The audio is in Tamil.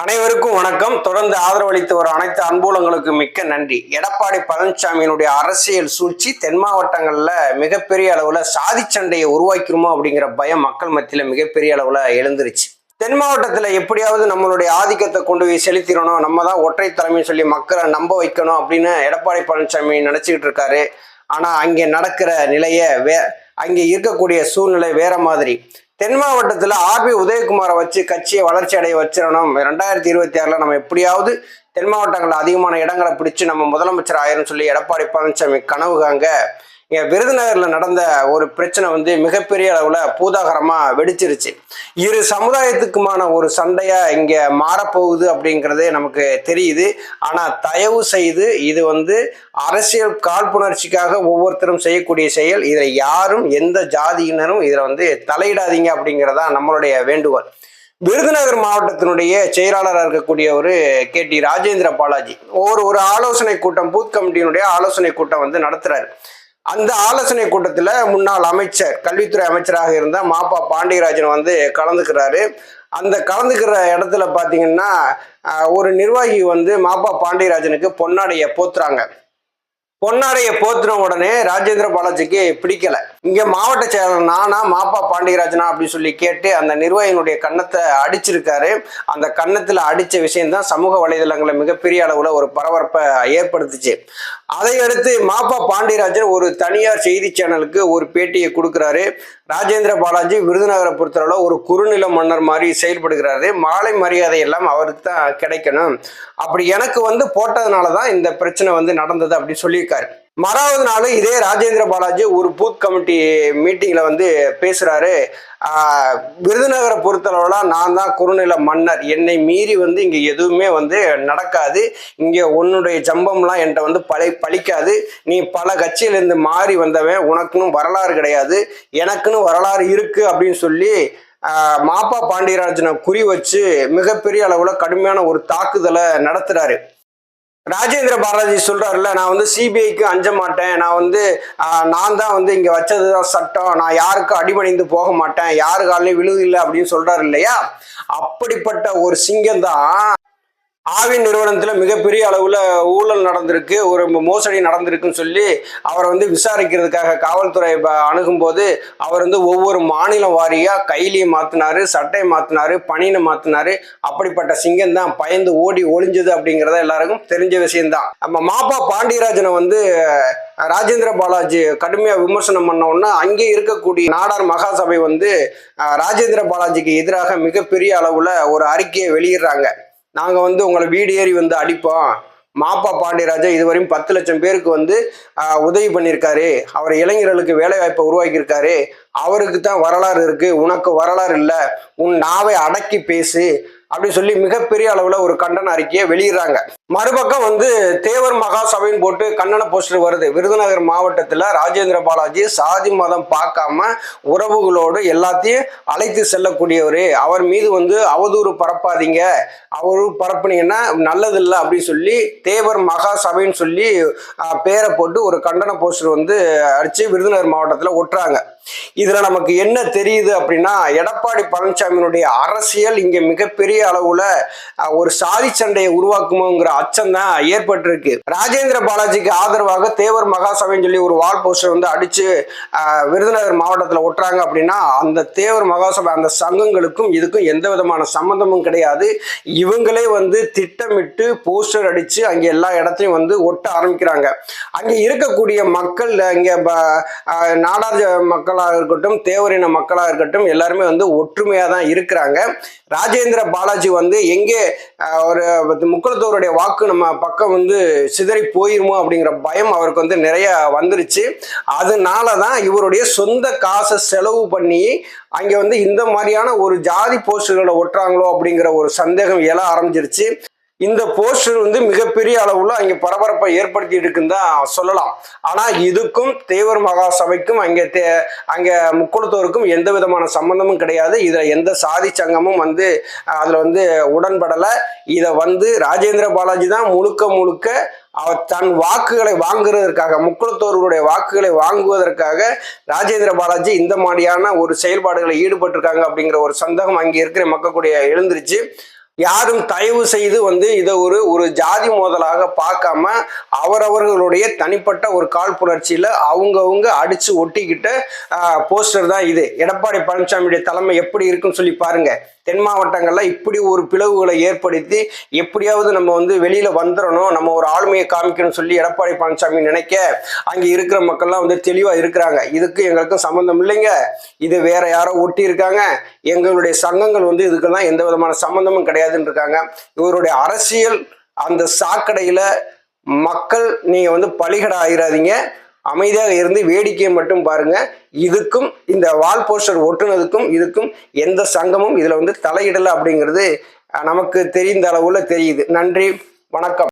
அனைவருக்கும் வணக்கம். தொடர்ந்து ஆதரவளித்து வரும் அனைத்து அன்புலங்களுக்கு மிக்க நன்றி. எடப்பாடி பழனிசாமியினுடைய அரசியல் சூழ்ச்சி தென் மாவட்டங்களில் மிகப்பெரிய அளவில் சாதி சண்டையை உருவாக்கிருமோ அப்படிங்கிற பயம் மக்கள் மத்தியில் மிகப்பெரிய அளவில் எழுந்துருச்சு. தென் மாவட்டத்தில் எப்படியாவது நம்மளுடைய ஆதிக்கத்தை கொண்டு போய் செலுத்திடணும். நம்ம தான் ஒற்றை தலைமைன்னு சொல்லி மக்களை நம்ப வைக்கணும் அப்படின்னு எடப்பாடி பழனிசாமி நினச்சிக்கிட்டு இருக்காரு. ஆனால் அங்கே நடக்கிற நிலையை வே அங்கே இருக்கக்கூடிய சூழ்நிலை வேற மாதிரி. தென் மாவட்டத்தில் ஆர்பி உதயகுமாரை வச்சு கட்சியை வளர்ச்சி அடைய வச்சிடணும். ரெண்டாயிரத்தி இருபத்தி ஆறில் நம்ம எப்படியாவது தென் மாவட்டங்களில் அதிகமான இடங்களை பிடிச்சு நம்ம முதலமைச்சர் ஆயிரம் சொல்லி எடப்பாடி பழனிசாமி கனவு காங்க இங்க விருதுநகர்ல நடந்த ஒரு பிரச்சனை வந்து மிகப்பெரிய அளவுல பூதாகரமா வெடிச்சிருச்சு. இரு சமுதாயத்துக்குமான ஒரு சண்டையா இங்க மாறப்போகுது அப்படிங்கிறதே நமக்கு தெரியுது. ஆனா தயவு செய்து இது வந்து அரசியல் காழ்ப்புணர்ச்சிக்காக ஒவ்வொருத்தரும் செய்யக்கூடிய செயல். இதை யாரும் எந்த ஜாதியினரும் இதில் வந்து தலையிடாதீங்க அப்படிங்கிறதா நம்மளுடைய வேண்டுகோள். விருதுநகர் மாவட்டத்தினுடைய செயலாளராக இருக்கக்கூடிய ஒரு கே. டி. ராஜேந்திர பாலாஜி ஒரு ஒரு ஆலோசனை கூட்டம் பூத் கமிட்டியினுடைய ஆலோசனை கூட்டம் வந்து நடத்துறாரு. அந்த ஆலோசனை கூட்டத்தில் முன்னாள் அமைச்சர் கல்வித்துறை அமைச்சராக இருந்த மாப்பா பாண்டியராஜன் வந்து கலந்துக்கிறாரு. அந்த கலந்துக்கிற இடத்துல பார்த்தீங்கன்னா ஒரு நிர்வாகி வந்து மாப்பா பாண்டியராஜனுக்கு பொன்னாடையை போத்துறாங்க. பொன்னாடையை போத்துன உடனே ராஜேந்திர பாலாஜிக்கு பிடிக்கல. இங்க மாவட்ட செயலர் நானா மாப்பா பாண்டியராஜனா அப்படின்னு சொல்லி கேட்டு அந்த நிர்வாகியினுடைய கன்னத்தை அடிச்சிருக்காரு. அந்த கன்னத்துல அடிச்ச விஷயம் தான் சமூக வலைதளங்களை மிகப்பெரிய அளவுல ஒரு பரபரப்பை ஏற்படுத்துச்சு. அதை அடுத்து மாப்பா பாண்டியராஜன் ஒரு தனியார் செய்தி சேனலுக்கு ஒரு பேட்டியை கொடுக்குறாரு. ராஜேந்திர பாலாஜி விருதுநகரை பொறுத்தளவு ஒரு குறுநில மன்னர் மாதிரி செயல்படுகிறாரு. மாலை மரியாதை எல்லாம் அவருக்கு தான் கிடைக்கணும். அப்படி எனக்கு வந்து போட்டதுனால தான் இந்த பிரச்சனை வந்து நடந்தது அப்படி சொல்லியிருக்காரு. மறாவது நாள் இதே ராஜேந்திர பாலாஜி ஒரு பூத் கமிட்டி மீட்டிங்கில் வந்து பேசுகிறாரு விருதுநகரை பொறுத்தளவுலாம் நான் தான் குறுநில மன்னர். என்னை மீறி வந்து இங்கே எதுவுமே வந்து நடக்காது. இங்கே உன்னுடைய ஜம்பம்லாம் என்கிட்ட வந்து பழி பழிக்காது. நீ பல கட்சியிலேருந்து மாறி வந்தவன். உனக்குன்னு வரலாறு கிடையாது. எனக்குன்னு வரலாறு இருக்குது அப்படின்னு சொல்லி மாப்பா பாண்டியராஜனை குறி வச்சு மிகப்பெரிய அளவில் கடுமையான ஒரு தாக்குதலை நடத்துகிறாரு ராஜேந்திர பாலாஜி சொல்றாருல நான் வந்து சிபிஐக்கு அஞ்ச மாட்டேன். நான் வந்து நான் தான் வந்து இங்க வச்சதுதான் சட்டம். நான் யாருக்கும் அடிபணிந்து போக மாட்டேன். யாரு காலையும் விழுதில்லை அப்படின்னு சொல்றாரு இல்லையா? அப்படிப்பட்ட ஒரு சிங்கம் தான் ஆவின் நிறுவனத்தில் மிகப்பெரிய அளவில் ஊழல் நடந்திருக்கு ஒரு மோசடி நடந்திருக்குன்னு சொல்லி அவரை வந்து விசாரிக்கிறதுக்காக காவல்துறை ப- அணுகும்போது அவர் வந்து ஒவ்வொரு மாநிலம் வாரியாக கைலியை மாத்தினாரு சட்டையை மாற்றினாரு பணியை மாத்தினாரு. அப்படிப்பட்ட சிங்கம் தான் பயந்து ஓடி ஒளிஞ்சது அப்படிங்கிறத எல்லாருக்கும் தெரிஞ்ச விஷயம்தான் நம்ம மாப்பா பாண்டியராஜனை வந்து ராஜேந்திர பாலாஜி கடுமையாக விமர்சனம் பண்ணோன்னா அங்கே இருக்கக்கூடிய நாடார் மகாசபை வந்து ராஜேந்திர பாலாஜிக்கு எதிராக மிகப்பெரிய அளவில் ஒரு அறிக்கையை வெளியிடுறாங்க. நாங்கள் வந்து உங்களை வீடு ஏறி வந்து அடிப்போம். மாப்பா பாண்டியராஜா இதுவரையும் பத்து லட்சம் பேருக்கு வந்து உதவி பண்ணியிருக்காரு. அவர் இளைஞர்களுக்கு வேலை வாய்ப்பை உருவாக்கியிருக்காரு. அவருக்கு தான் வரலாறு இருக்கு. உனக்கு வரலாறு இல்லை. உன் நாவை அடக்கி பேசு. அப்படி சொல்லி மிகப்பெரிய அளவில் ஒரு கண்டன அறிக்கையை வெளியிடுறாங்க. மறுபக்கம் வந்து தேவர் மகாசபைன்னு போட்டு கண்டன போஸ்டர் வருது. விருதுநகர் மாவட்டத்தில் ராஜேந்திர பாலாஜி சாதி மதம் பார்க்காம உறவுகளோடு எல்லாத்தையும் அழைத்து செல்லக்கூடியவர். அவர் மீது வந்து அவதூறு பரப்பாதீங்க. அவரு பரப்புனீங்கன்னா நல்லதில்லை அப்படின்னு சொல்லி தேவர் மகாசபைன்னு சொல்லி பேரை போட்டு ஒரு கண்டன போஸ்டர் வந்து அடித்து விருதுநகர் மாவட்டத்தில் ஒட்டுறாங்க. இதில் நமக்கு என்ன தெரியுது அப்படின்னா எடப்பாடி பழனிசாமியினுடைய அரசியல் இங்கே மிகப்பெரிய அளவில் ஒரு சாதி சண்டையை உருவாக்குமோங்கிற அச்சம் தான் ஏற்பட்டிருக்கு. ராஜேந்திர பாலாஜிக்கு ஆதரவாக தேவர் மகாசபைன்னு சொல்லி ஒரு வால் போஸ்டர் வந்து அடிச்சு விருதுநகர் மாவட்டத்தில் ஒட்டுறாங்க அப்படின்னா அந்த தேவர் மகாசபை அந்த சங்கங்களுக்கும் இதுக்கும் எந்த விதமான சம்மந்தமும் கிடையாது. இவங்களே வந்து திட்டமிட்டு போஸ்டர் அடிச்சு அங்கே எல்லா இடத்தையும் வந்து ஒட்ட ஆரம்பிக்கிறாங்க. அங்கே இருக்கக்கூடிய மக்கள் இங்கே நாடார் மக்களாக இருக்கட்டும் தேவரின மக்களாக இருக்கட்டும் எல்லாருமே வந்து ஒற்றுமையாக தான் இருக்கிறாங்க. ராஜேந்திர பாலாஜி வந்து எங்கே ஒரு ஒரு முக்குளத்தோருடைய வாக்கு நம்ம பக்கம் வந்து சிதறி போயிருமோ அப்படிங்கிற பயம் அவருக்கு வந்து நிறைய வந்துருச்சு. அதனால தான் இவருடைய சொந்த காசை செலவு பண்ணி அங்கே வந்து இந்த மாதிரியான ஒரு ஜாதி போஸ்டர்களை ஒட்டுறாங்களோ அப்படிங்கிற ஒரு சந்தேகம் எழ ஆரம்பிச்சிருச்சு. இந்த போஸ்டர் வந்து மிகப்பெரிய அளவுல அங்க பரபரப்பை ஏற்படுத்தி இருக்குன்னு தான் சொல்லலாம். ஆனா இதுக்கும் தேவர் மகா சபைக்கும் அங்க தே அங்க முக்குளத்தோருக்கும் எந்த விதமான சம்பந்தமும் கிடையாது. இதுல எந்த சாதி சங்கமும் வந்து அதில் அதுல வந்து உடன்படலை. இதை வந்து ராஜேந்திர பாலாஜி தான் முழுக்க முழுக்க அவர் தன் வாக்குகளை வாங்குறதற்காக முக்குளத்தோர்களுடைய வாக்குகளை வாங்குவதற்காக ராஜேந்திர பாலாஜி இந்த மாதிரியான ஒரு செயல்பாடுகளை ஈடுபட்டிருக்காங்க அப்படிங்கிற ஒரு சந்தேகம் அங்கே இருக்கிற மக்களுடைய எழுந்துருச்சு. யாரும் தயவு செய்து வந்து இதை ஒரு ஒரு ஜாதி மோதலாக பார்க்காம அவரவர்களுடைய தனிப்பட்ட ஒரு காழ்ப்புணர்ச்சியில அவங்கவுங்க அடித்து ஒட்டிக்கிட்ட போஸ்டர் தான் இது. எடப்பாடி பழனிசாமியுடைய தலைமை எப்படி இருக்குன்னு சொல்லி பாருங்கள் தென் மாவட்டங்கள்ல இப்படி ஒரு பிளவுகளை ஏற்படுத்தி எப்படியாவது நம்ம வந்து வெளியில வந்துடணும் நம்ம ஒரு ஆளுமையை காமிக்கணும்னு சொல்லி எடப்பாடி பழனிசாமி நினைக்க அங்கே இருக்கிற மக்கள்லாம் வந்து தெளிவா இருக்கிறாங்க. இதுக்கு எங்களுக்கும் சம்மந்தம் இல்லைங்க. இது வேற யாரோ ஒட்டி இருக்காங்க எங்களுடைய சங்கங்கள் வந்து இதுக்கெல்லாம் எந்த விதமான சம்மந்தமும் கிடையாதுன்னு இருக்காங்க. இவருடைய அரசியல் அந்த சாக்கடையில மக்கள் நீங்க வந்து பலிகடை ஆயிராதீங்க. அமைதியாக இருந்து வேடிக்கையை மட்டும் பாருங்க. இதுக்கும் இந்த வால் போஸ்டர் ஒட்டுனதுக்கும் இதுக்கும் எந்த சங்கமும் இதுல வந்து தலையிடலை அப்படிங்கிறது நமக்கு தெரிந்த அளவுல தெரியுது. நன்றி வணக்கம்.